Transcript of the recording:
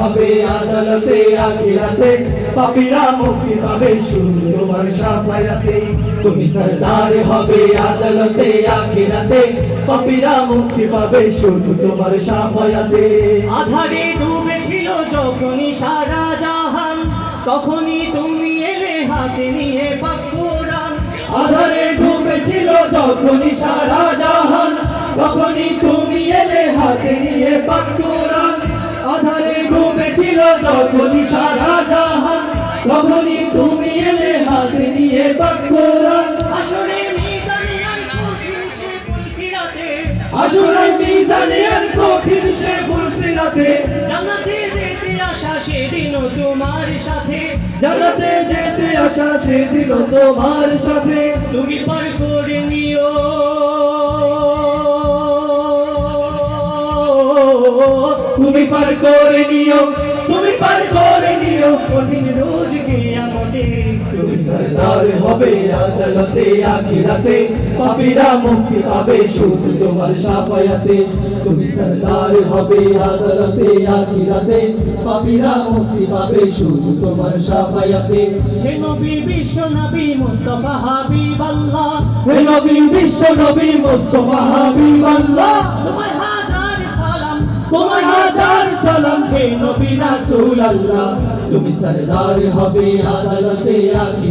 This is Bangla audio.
হবে আদালতে আখিরাতে পাপীরা মুক্তি পাবে শুধু তোমার সাফায়াতে তুমি সরদার হবে আদালতে আখিরাতে পাপীরা মুক্তি পাবে শুধু তোমার সাফায়াতে আধারে ডুবেছিল যখনই সারা জাহান তখনই তুমি এলে হাতে নিয়ে পাকুরান। আধারে ডুবেছিল যখনই সারা জাহান তখনই তুমি এলে হাতে নিয়ে পাকুরান। ডুবেছিল যখনই সারা জাহান তখনই তুমি এলে হাতে নিয়ে পাকুরান আসরে আসলে কঠিন সে ফুলসিরাতে। জান্নাতে যেতে আসা সেদিনও তোমার সাথে। জানাতে যেতে আসা সেদিন তোমার সাথে। তুমি পার করে নিও। তুমি পার করে নিও। কঠিন রোজ কিয়ামতে। তুমি সরদার হবে আদালতে আখিরাতে। পাপীরা মুক্তি পাবে শুধু তোমার সাফায়াতে। তুমি সরদার হবে আদালতে আখিরাতে। পাপীরা মুক্তি পাবে শুধু তোমার সাফায়াতে। হে নবী বিশ্ব নবী মুস্তফা হাবিব আল্লাহ হে নবী বিশ্ব নবী মুস্তাফা হাবিব আল্লাহ তোমার নবী রাসূল আল্লাহ তুমি সরদার হবে আদালতে